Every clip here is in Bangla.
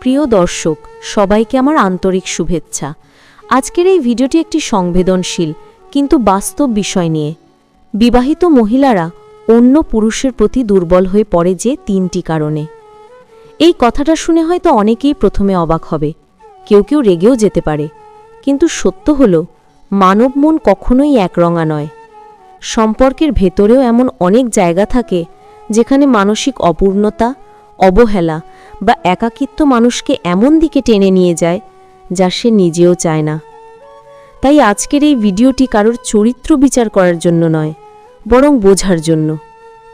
প্রিয় দর্শক, সবাইকে আমার আন্তরিক শুভেচ্ছা। আজকের এই ভিডিওটি একটি সংবেদনশীল কিন্তু বাস্তব বিষয় নিয়ে। বিবাহিত মহিলারা অন্য পুরুষের প্রতি দুর্বল হয়ে পড়ে যে তিনটি কারণে। এই কথাটা শুনে হয়তো অনেকেই প্রথমে অবাক হবে। কেউ কেউ রেগেও যেতে পারে। কিন্তু সত্য হল, মানব মন কখনোই একরঙা নয়। সম্পর্কের ভেতরেও এমন অনেক জায়গা থাকে, যেখানে মানসিক অপূর্ণতা অবহেলা বা একাকিত্ব মানুষকে এমন দিকে টেনে নিয়ে যায় যা সে নিজেও চায় না। তাই আজকের এই ভিডিওটি কারোর চরিত্র বিচার করার জন্য নয়, বরং বোঝার জন্য।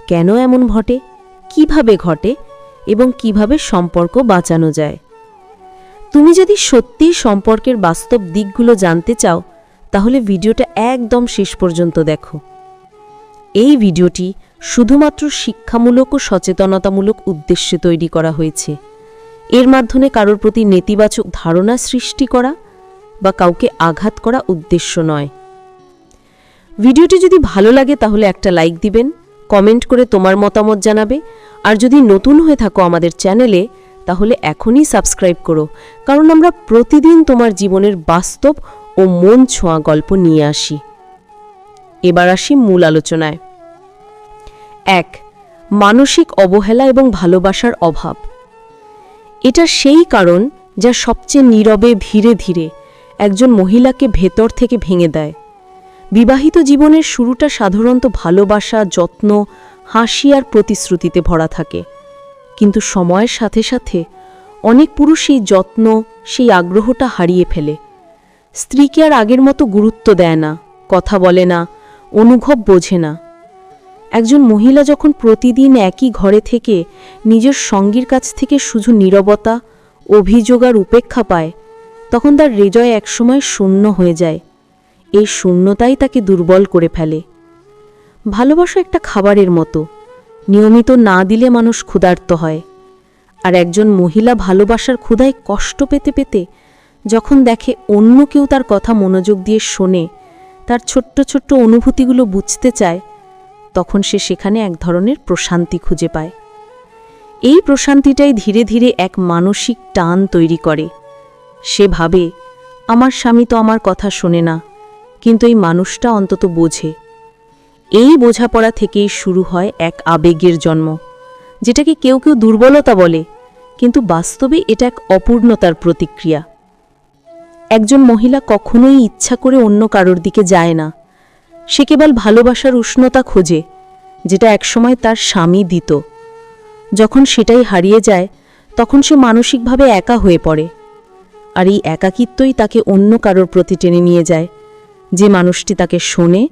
কেন এমন ঘটে? কীভাবে ঘটে? এবং কীভাবে সম্পর্ক বাঁচানো যায়? তুমি যদি সত্যিই সম্পর্কের বাস্তব দিকগুলো জানতে চাও, তাহলে ভিডিওটা একদম শেষ পর্যন্ত দেখো। এই ভিডিওটি শুধুমাত্র শিক্ষামূলক ও সচেতনতামূলক উদ্দেশ্যে তৈরি করা হয়েছে। এর মাধ্যমে কারোর প্রতি নেতিবাচক ধারণা সৃষ্টি করা বা কাউকে আঘাত করা উদ্দেশ্য নয়। ভিডিওটি যদি ভালো লাগে তাহলে একটা লাইক দিবেন, কমেন্ট করে তোমার মতামত জানাবে, আর যদি নতুন হয়ে থাকো আমাদের চ্যানেলে তাহলে এখনই সাবস্ক্রাইব করো, কারণ আমরা প্রতিদিন তোমার জীবনের বাস্তব ও মন ছোঁয়া গল্প নিয়ে আসি। এবার আসি মূল আলোচনায়। এক, মানসিক অবহেলা এবং ভালোবাসার অভাব। এটা সেই কারণ যা সবচেয়ে নীরবে ধীরে ধীরে একজন মহিলাকে ভেতর থেকে ভেঙে দেয়। বিবাহিত জীবনের শুরুটা সাধারণত ভালোবাসা, যত্ন, হাসি আর প্রতিশ্রুতিতে ভরা থাকে। কিন্তু সময়ের সাথে সাথে অনেক পুরুষ সেই যত্ন, সেই আগ্রহটা হারিয়ে ফেলে। স্ত্রীকে আর আগের মতো গুরুত্ব দেয় না, কথা বলে না, অনুভব বোঝে না। একজন মহিলা যখন প্রতিদিন একই ঘরে থেকে নিজের সঙ্গীর কাছ থেকে শুধু নীরবতা, অভিযোগ আর উপেক্ষা পায়, তখন তার হৃদয় একসময় শূন্য হয়ে যায়। এই শূন্যতাই তাকে দুর্বল করে ফেলে। ভালোবাসা একটা খাবারের মতো, নিয়মিত না দিলে মানুষ ক্ষুধার্ত হয়। আর একজন মহিলা ভালোবাসার ক্ষুধায় কষ্ট পেতে পেতে যখন দেখে অন্য কেউ তার কথা মনোযোগ দিয়ে শোনে, তার ছোট্ট ছোট্ট অনুভূতিগুলো বুঝতে চায় তখন সে সেখানে এক ধরনের প্রশান্তি খুঁজে পায়। এই প্রশান্তিটাই ধীরে ধীরে এক মানসিক টান তৈরি করে। সে ভাবে, আমার স্বামী তো আমার কথা শোনে না, কিন্তু এই মানুষটা অন্তত বোঝে। এই বোঝাপড়া থেকেই শুরু হয় এক আবেগের জন্ম, যেটাকে কেউ কেউ দুর্বলতা বলে, কিন্তু বাস্তবে এটা এক অপূর্ণতার প্রতিক্রিয়া। একজন মহিলা কখনোই ইচ্ছা করে অন্য কারোর দিকে যায় না। সে কেবল ভালোবাসার উষ্ণতা খোঁজে, যেটা একসময় তার স্বামী দিত। যখন সেটাই হারিয়ে যায়, তখন সে মানসিকভাবে একা হয়ে পড়ে। আর এই একাকিত্বই তাকে অন্য কারোর প্রতি টেনে নিয়ে যায়, যে মানুষটি তাকে শোনে,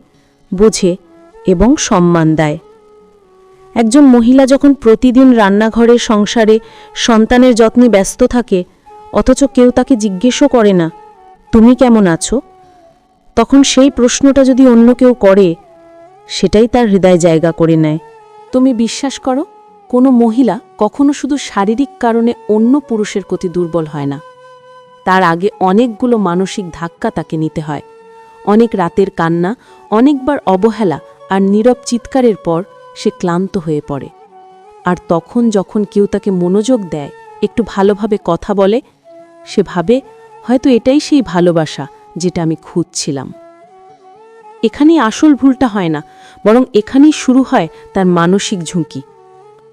বোঝে এবং সম্মান দেয়। একজন মহিলা যখন প্রতিদিন রান্নাঘরে, সংসারে সন্তানের যত্নে ব্যস্ত থাকে, অথচ কেউ তাকে জিজ্ঞেসও করে না, তুমি কেমন আছো? তখন সেই প্রশ্নটা যদি অন্য কেউ করে, সেটাই তার হৃদয় জায়গা করে নেয়। তুমি বিশ্বাস করো, কোনো মহিলা কখনো শুধু শারীরিক কারণে অন্য পুরুষের প্রতি দুর্বল হয় না। তার আগে অনেকগুলো মানসিক ধাক্কা তাকে নিতে হয়। অনেক রাতের কান্না, অনেকবার অবহেলা আর নীরব চিৎকারের পর সে ক্লান্ত হয়ে পড়ে। আর তখন যখন কেউ তাকে মনোযোগ দেয়, একটু ভালোভাবে কথা বলে, সে ভাবে হয়তো এটাই সেই ভালোবাসা যেটা আমি খুঁজছিলাম। এখানেই আসল ভুলটা হয় না, বরং এখানেই শুরু হয় তার মানসিক ঝুঁকি।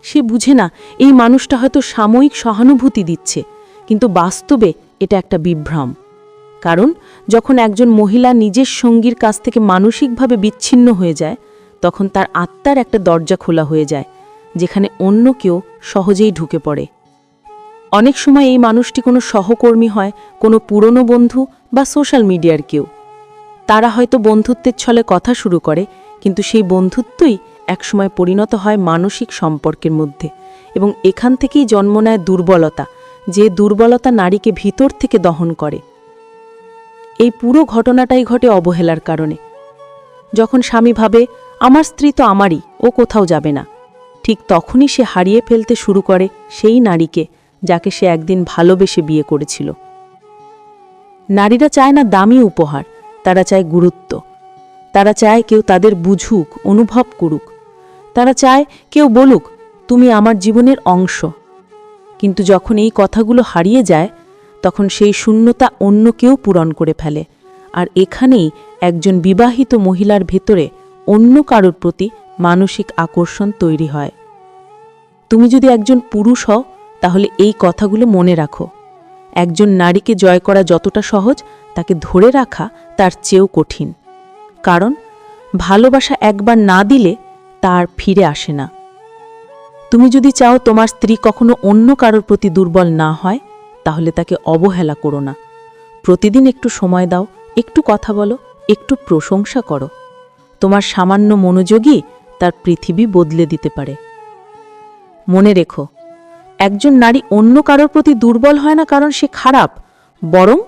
সে বুঝে না, এই মানুষটা হয়তো সাময়িক সহানুভূতি দিচ্ছে, কিন্তু বাস্তবে এটা একটা বিভ্রম। কারণ, যখন একজন মহিলা নিজের সঙ্গীর কাছ থেকে মানসিকভাবে বিচ্ছিন্ন হয়ে যায়, তখন তার আত্মার একটা দরজা খোলা হয়ে যায়, যেখানে অন্য কেউ সহজেই ঢুকে পড়ে। অনেক সময় এই মানুষটি কোনো সহকর্মী হয়, কোনো পুরনো বন্ধু বা সোশ্যাল মিডিয়ার কেউ। তারা হয়তো বন্ধুত্বের ছলে কথা শুরু করে, কিন্তু সেই বন্ধুত্বই একসময় পরিণত হয় মানসিক সম্পর্কের মধ্যে এবং এখান থেকেই জন্ম নেয় দুর্বলতা, যে দুর্বলতা নারীকে ভিতর থেকে দহন করে। এই পুরো ঘটনাটাই ঘটে অবহেলার কারণে। যখন স্বামী ভাবে, আমার স্ত্রী তো আমারই, ও কোথাও যাবে না। ঠিক তখনই সে হারিয়ে ফেলতে শুরু করে সেই নারীকে যাকে সে একদিন ভালোবেসে বিয়ে করেছিল। নারীরা চায় না দামি উপহার, তারা চায় গুরুত্ব। তারা চায় কেউ তাদের বুঝুক, অনুভব করুক। তারা চায় কেউ বলুক, তুমি আমার জীবনের অংশ। কিন্তু যখন এই কথাগুলো হারিয়ে যায়, তখন সেই শূন্যতা অন্য কেউ পূরণ করে ফেলে। আর এখানেই একজন বিবাহিত মহিলার ভেতরে অন্য কারোর প্রতি মানসিক আকর্ষণ তৈরি হয়। তুমি যদি একজন পুরুষ হও তাহলে এই কথাগুলো মনে রাখো। একজন নারীকে জয় করা যতটা সহজ, তাকে ধরে রাখা তার চেয়েও কঠিন। কারণ, ভালোবাসা একবার না দিলে তার ফিরে আসে না। তুমি যদি চাও তোমার স্ত্রী কখনো অন্য কারোর প্রতি দুর্বল না হয়, তাহলে তাকে অবহেলা করো না। প্রতিদিন একটু সময় দাও, একটু কথা বলো, একটু প্রশংসা করো। তোমার সামান্য মনোযোগই তার পৃথিবী বদলে দিতে পারে। মনে রেখো একজন নারী অন্য কারোর প্রতি দুর্বল হয় না কারণ সে খারাপ, বরং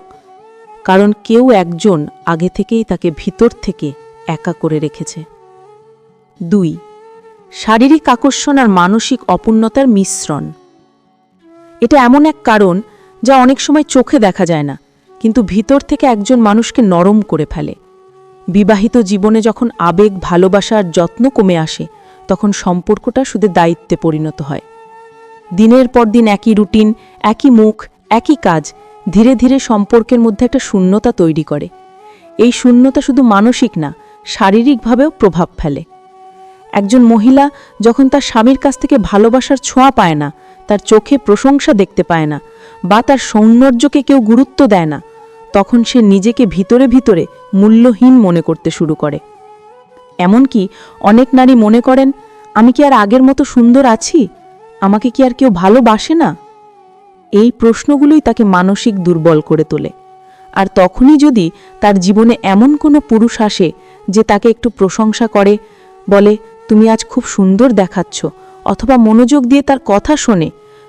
কারণ কেউ একজন আগে থেকেই তাকে ভিতর থেকে একা করে রেখেছে। দুই, শারীরিক আকর্ষণ আর মানসিক অপূর্ণতার মিশ্রণ। এটা এমন এক কারণ যা অনেক সময় চোখে দেখা যায় না, কিন্তু ভিতর থেকে একজন মানুষকে নরম করে ফেলে। বিবাহিত জীবনে যখন আবেগ ভালোবাসার যত্ন কমে আসে, তখন সম্পর্কটা শুধু দায়িত্বে পরিণত হয়। দিনের পর দিন একই রুটিন, একই মুখ, একই কাজ, ধীরে ধীরে সম্পর্কের মধ্যে একটা শূন্যতা তৈরি করে। এই শূন্যতা শুধু মানসিক না, শারীরিকভাবেও প্রভাব ফেলে। একজন মহিলা যখন তার স্বামীর কাছ থেকে ভালোবাসার ছোঁয়া পায় না, তার চোখে প্রশংসা দেখতে পায় না, বা তার সৌন্দর্যকে কেউ গুরুত্ব দেয় না, তখন সে নিজেকে ভিতরে ভিতরে মূল্যহীন মনে করতে শুরু করে। এমনকি অনেক নারী মনে করেন, আমি কি আর আগের মতো সুন্দর আছি? আমাকে কি আর কেউ ভালোবাসে না? এই প্রশ্নগুলোই তাকে মানসিক দুর্বল করে তোলে। আর তখনই যদি তার জীবনে এমন কোনো পুরুষ আসে যে তাকে একটু প্রশংসা করে, বলে, তুমি আজ খুব সুন্দর দেখাচ্ছ অথবা মনোযোগ দিয়ে তার কথা শোনে,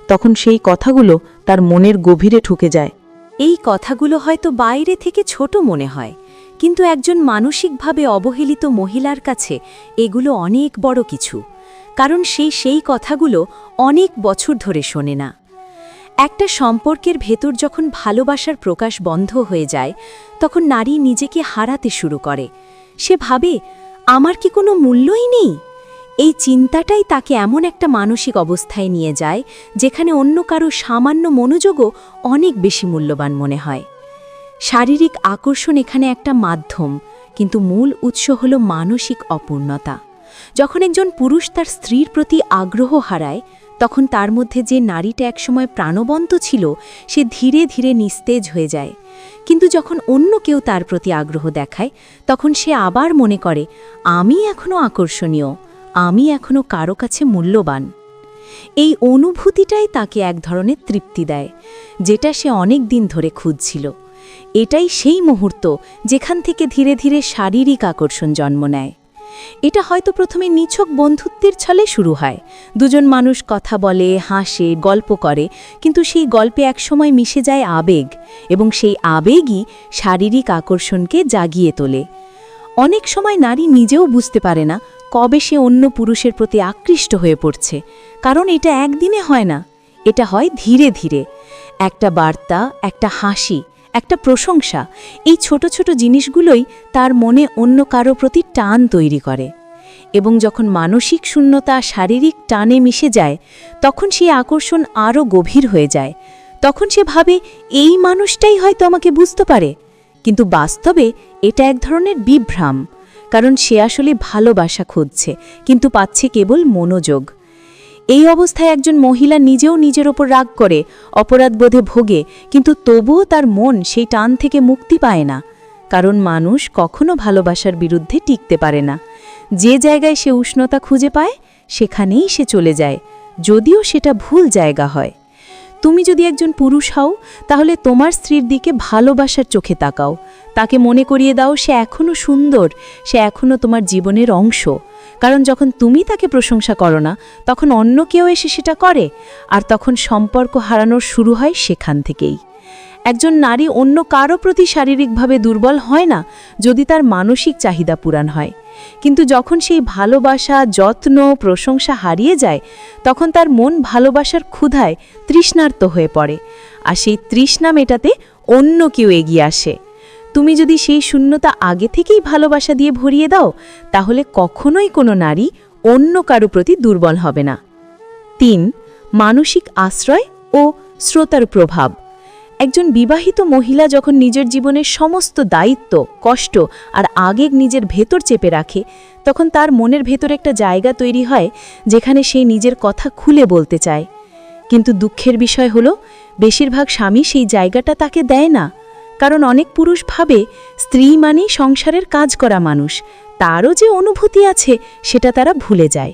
তখন সেই কথাগুলো তার মনের গভীরে ঠুকে যায়। এই কথাগুলো হয়তো বাইরে থেকে ছোট মনে হয়, কিন্তু একজন মানসিকভাবে অবহেলিত মহিলার কাছে এগুলো অনেক বড় কিছু। কারণ সেই সেই কথাগুলো অনেক বছর ধরে শোনে না। একটা সম্পর্কের ভেতর যখন ভালোবাসার প্রকাশ বন্ধ হয়ে যায়, তখন নারী নিজেকে হারাতে শুরু করে। সে ভাবে, আমার কি কোনো মূল্যই নেই? এই চিন্তাটাই তাকে এমন একটা মানসিক অবস্থায় নিয়ে যায়, যেখানে অন্য কারও সামান্য মনোযোগও অনেক বেশি মূল্যবান মনে হয়। শারীরিক আকর্ষণ এখানে একটা মাধ্যম, কিন্তু মূল উৎস হল মানসিক অপূর্ণতা। যখন একজন পুরুষ তার স্ত্রীর প্রতি আগ্রহ হারায়, তখন তার মধ্যে যে নারীটা একসময় প্রাণবন্ত ছিল, সে ধীরে ধীরে নিস্তেজ হয়ে যায়। কিন্তু যখন অন্য কেউ তার প্রতি আগ্রহ দেখায়, তখন সে আবার মনে করে, আমি এখনও আকর্ষণীয়, আমি এখনও কারও কাছে মূল্যবান। এই অনুভূতিটাই তাকে এক ধরনের তৃপ্তি দেয়, যেটা সে অনেক দিন ধরে খুঁজছিল। এটাই সেই মুহূর্ত যেখান থেকে ধীরে ধীরে শারীরিক আকর্ষণ জন্ম নেয়। এটা হয়তো প্রথমে নিছক বন্ধুত্বের ছলে শুরু হয়। দুজন মানুষ কথা বলে, হাসে, গল্প করে, কিন্তু সেই গল্পে একসময় মিশে যায় আবেগ এবং সেই আবেগই শারীরিক আকর্ষণকে জাগিয়ে তোলে। অনেক সময় নারী নিজেও বুঝতে পারে না কবে সে অন্য পুরুষের প্রতি আকৃষ্ট হয়ে পড়ছে। কারণ এটা একদিনে হয় না, এটা হয় ধীরে ধীরে। একটা বার্তা, একটা হাসি একটা প্রশংসা। এই ছোট ছোট জিনিসগুলোই তার মনে অন্য কারও প্রতি টান তৈরি করে। এবং যখন মানসিক শূন্যতা শারীরিক টানে মিশে যায়, তখন সেই আকর্ষণ আরও গভীর হয়ে যায়। তখন সে ভাবে, এই মানুষটাই হয়তো আমাকে বুঝতে পারে। কিন্তু বাস্তবে এটা এক ধরনের বিভ্রাম। কারণ সে আসলে ভালোবাসা খুঁজছে, কিন্তু পাচ্ছে কেবল মনোযোগ। এই অবস্থায় একজন মহিলা নিজেও নিজের ওপর রাগ করে অপরাধবোধে ভোগে, কিন্তু তবুও তার মন সেই টান থেকে মুক্তি পায় না। কারণ মানুষ কখনো ভালোবাসার বিরুদ্ধে টিকতে পারে না। যে জায়গায় সে উষ্ণতা খুঁজে পায়, সেখানেই সে চলে যায়, যদিও সেটা ভুল জায়গা হয়। তুমি যদি একজন পুরুষ হও, তাহলে তোমার স্ত্রীর দিকে ভালোবাসার চোখে তাকাও। তাকে মনে করিয়ে দাও, সে এখনও সুন্দর, সে এখনও তোমার জীবনের অংশ। কারণ যখন তুমি তাকে প্রশংসা করো না, তখন অন্য কেউ এসে সেটা করে, আর তখন সম্পর্ক হারানোর শুরু হয় সেখান থেকেই। একজন নারী অন্য কারও প্রতি শারীরিকভাবে দুর্বল হয় না যদি তার মানসিক চাহিদা পূরণ হয়। কিন্তু যখন সেই ভালোবাসা, যত্ন, প্রশংসা হারিয়ে যায়, তখন তার মন ভালোবাসার ক্ষুধায় তৃষ্ণার্ত হয়ে পড়ে আর সেই তৃষ্ণা মেটাতে অন্য কেউ এগিয়ে আসে। তুমি যদি সেই শূন্যতা আগে থেকেই ভালোবাসা দিয়ে ভরিয়ে দাও, তাহলে কখনোই কোনো নারী অন্য কারও প্রতি দুর্বল হবে না। তিন, মানসিক আশ্রয় ও শ্রোতার প্রভাব। একজন বিবাহিত মহিলা যখন নিজের জীবনের সমস্ত দায়িত্ব, কষ্ট আর আবেগ নিজের ভেতর চেপে রাখে, তখন তার মনের ভেতর একটা জায়গা তৈরি হয় যেখানে সে নিজের কথা খুলে বলতে চায়। কিন্তু দুঃখের বিষয় হলো, বেশিরভাগ স্বামী সেই জায়গাটা তাকে দেয় না। কারণ অনেক পুরুষ ভাবে স্ত্রী মানেই সংসারের কাজ করা মানুষ। তারও যে অনুভূতি আছে, সেটা তারা ভুলে যায়।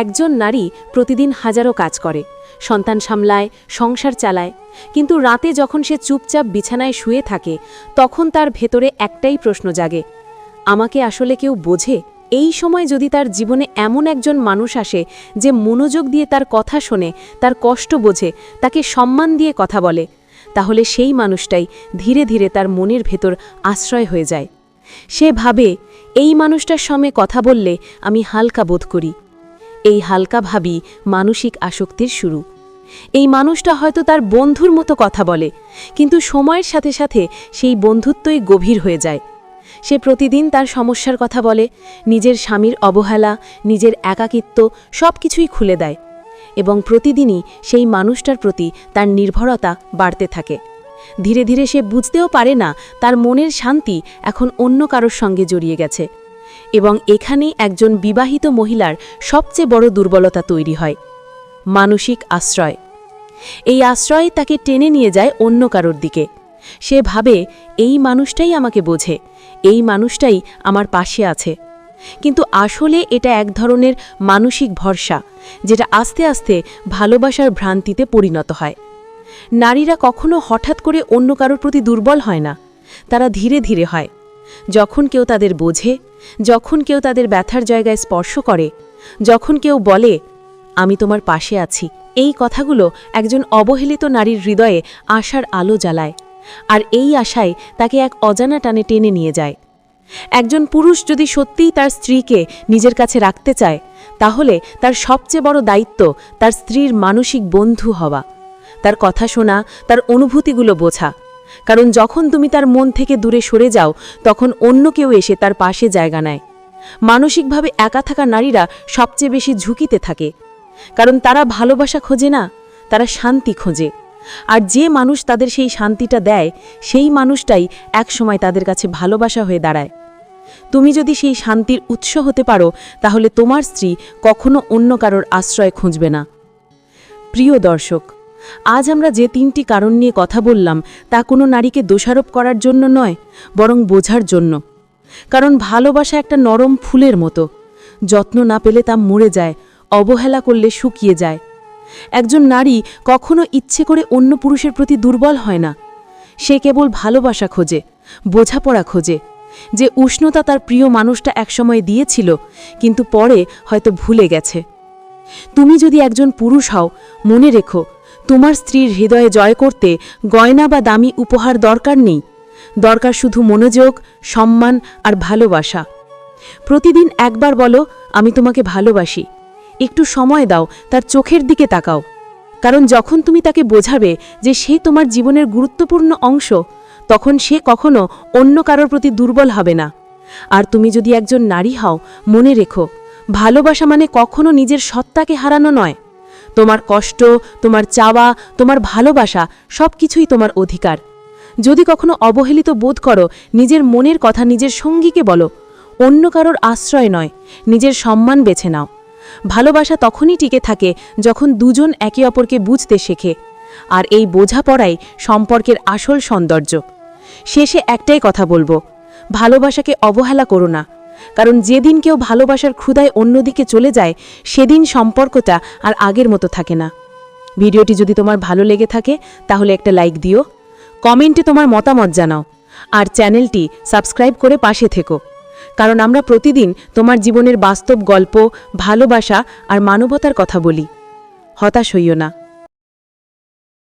একজন নারী প্রতিদিন হাজারো কাজ করে। সন্তান সামলায়, সংসার চালায়। কিন্তু রাতে যখন সে চুপচাপ বিছানায় শুয়ে থাকে, তখন তার ভেতরে একটাই প্রশ্ন জাগে। আমাকে আসলে কেউ বোঝে? এই সময় যদি তার জীবনে এমন একজন মানুষ আসে যে মনোযোগ দিয়ে তার কথা শোনে, তার কষ্ট বোঝে, তাকে সম্মান দিয়ে কথা বলে, তাহলে সেই মানুষটাই ধীরে ধীরে তার মনের ভেতর আশ্রয় হয়ে যায়। সে ভাবে, এই মানুষটার সঙ্গে কথা বললে আমি হালকা বোধ করি। এই হালকা ভাবি মানসিক আসক্তির শুরু। এই মানুষটা হয়তো তার বন্ধুর মতো কথা বলে, কিন্তু সময়ের সাথে সাথে সেই বন্ধুত্বই গভীর হয়ে যায়। সে প্রতিদিন তার সমস্যার কথা বলে, নিজের স্বামীর অবহেলা, নিজের একাকিত্ব সব কিছুই খুলে দেয় এবং প্রতিদিনই সেই মানুষটার প্রতি তার নির্ভরতা বাড়তে থাকে। ধীরে ধীরে সে বুঝতেও পারে না তার মনের শান্তি এখন অন্য কারোর সঙ্গে জড়িয়ে গেছে। এবং এখানেই একজন বিবাহিত মহিলার সবচেয়ে বড় দুর্বলতা তৈরি হয়, মানসিক আশ্রয়। এই আশ্রয় তাকে টেনে নিয়ে যায় অন্য কারোর দিকে। সে ভাবে, এই মানুষটাই আমাকে বোঝে, এই মানুষটাই আমার পাশে আছে। কিন্তু আসলে এটা এক ধরনের মানসিক ভরসা, যেটা আস্তে আস্তে ভালোবাসার ভ্রান্তিতে পরিণত হয়। নারীরা কখনো হঠাৎ করে অন্য কারোর প্রতি দুর্বল হয় না, তারা ধীরে ধীরে হয়। যখন কেউ তাদের বোঝে যখন কেউ তাদের ব্যথার জায়গায় স্পর্শ করে, যখন কেউ বলে, আমি তোমার পাশে আছি। এই কথাগুলো একজন অবহেলিত নারীর হৃদয়ে আশার আলো জ্বালায়, আর এই আশায় তাকে এক অজানা টানে টেনে নিয়ে যায়। একজন পুরুষ যদি সত্যিই তার স্ত্রীকে নিজের কাছে রাখতে চায়, তাহলে তার সবচেয়ে বড় দায়িত্ব তার স্ত্রীর মানসিক বন্ধু হওয়া। তার কথা শোনা, তার অনুভূতিগুলো বোঝা। কারণ যখন তুমি তার মন থেকে দূরে সরে যাও, তখন অন্য কেউ এসে তার পাশে জায়গা নেয়। মানসিকভাবে একা থাকা নারীরা সবচেয়ে বেশি ঝুঁকিতে থাকে। কারণ তারা ভালোবাসা খোঁজে না, তারা শান্তি খোঁজে। আর যে মানুষ তাদের সেই শান্তিটা দেয়, সেই মানুষটাই একসময় তাদের কাছে ভালোবাসা হয়ে দাঁড়ায়। তুমি যদি সেই শান্তির উৎস হতে পারো, তাহলে তোমার স্ত্রী কখনো অন্য কারোর আশ্রয় খুঁজবে না। প্রিয় দর্শক আজ আমরা যে তিনটি কারণ নিয়ে কথা বললাম, তা কোনো নারীকে দোষারোপ করার জন্য নয়, বরং বোঝার জন্য। কারণ ভালোবাসা একটা নরম ফুলের মতো। যত্ন না পেলে তা মরে যায়, অবহেলা করলে শুকিয়ে যায়। একজন নারী কখনো ইচ্ছে করে অন্য পুরুষের প্রতি দুর্বল হয় না। সে কেবল ভালোবাসা খোঁজে, বোঝাপড়া খোঁজে। যে উষ্ণতা তার প্রিয় মানুষটা একসময় দিয়েছিল, কিন্তু পরে হয়তো ভুলে গেছে। তুমি যদি একজন পুরুষ হও, মনে রেখো তোমার স্ত্রীর হৃদয়ে জয় করতে গয়না বা দামি উপহার দরকার নেই। দরকার শুধু মনোযোগ, সম্মান আর ভালোবাসা। প্রতিদিন একবার বলো, আমি তোমাকে ভালোবাসি। একটু সময় দাও, তার চোখের দিকে তাকাও। কারণ যখন তুমি তাকে বোঝাবে যে সে তোমার জীবনের গুরুত্বপূর্ণ অংশ, তখন সে কখনো অন্য কারোর প্রতি দুর্বল হবে না। আর তুমি যদি একজন নারী হও, মনে রেখো, ভালোবাসা মানে কখনো নিজের সত্তাকে হারানো নয়। তোমার কষ্ট, তোমার চাওয়া, তোমার ভালোবাসা সব কিছুই তোমার অধিকার। যদি কখনো অবহেলিত বোধ করো, নিজের মনের কথা নিজের সঙ্গীকে বলো। অন্য কারোর আশ্রয় নয়, নিজের সম্মান বেছে নাও। ভালোবাসা তখনই টিকে থাকে যখন দুজন একে অপরকে বুঝতে শেখে, আর এই বোঝাপড়াই সম্পর্কের আসল সৌন্দর্য। শেষে একটাই কথা বলব, ভালোবাসাকে অবহেলা করো না। কারণ যেদিন কেউ ভালোবাসার ক্ষুদায় অন্যদিকে চলে যায়, সেদিন সম্পর্কটা আর আগের মতো থাকে না। ভিডিওটি যদি তোমার ভালো লেগে থাকে, তাহলে একটা লাইক দিও। কমেন্টে তোমার মতামত জানাও। আর চ্যানেলটি সাবস্ক্রাইব করে পাশে থেকো। কারণ আমরা প্রতিদিন তোমার জীবনের বাস্তব গল্প, ভালোবাসা আর মানবতার কথা বলি। হতাশ হইও না।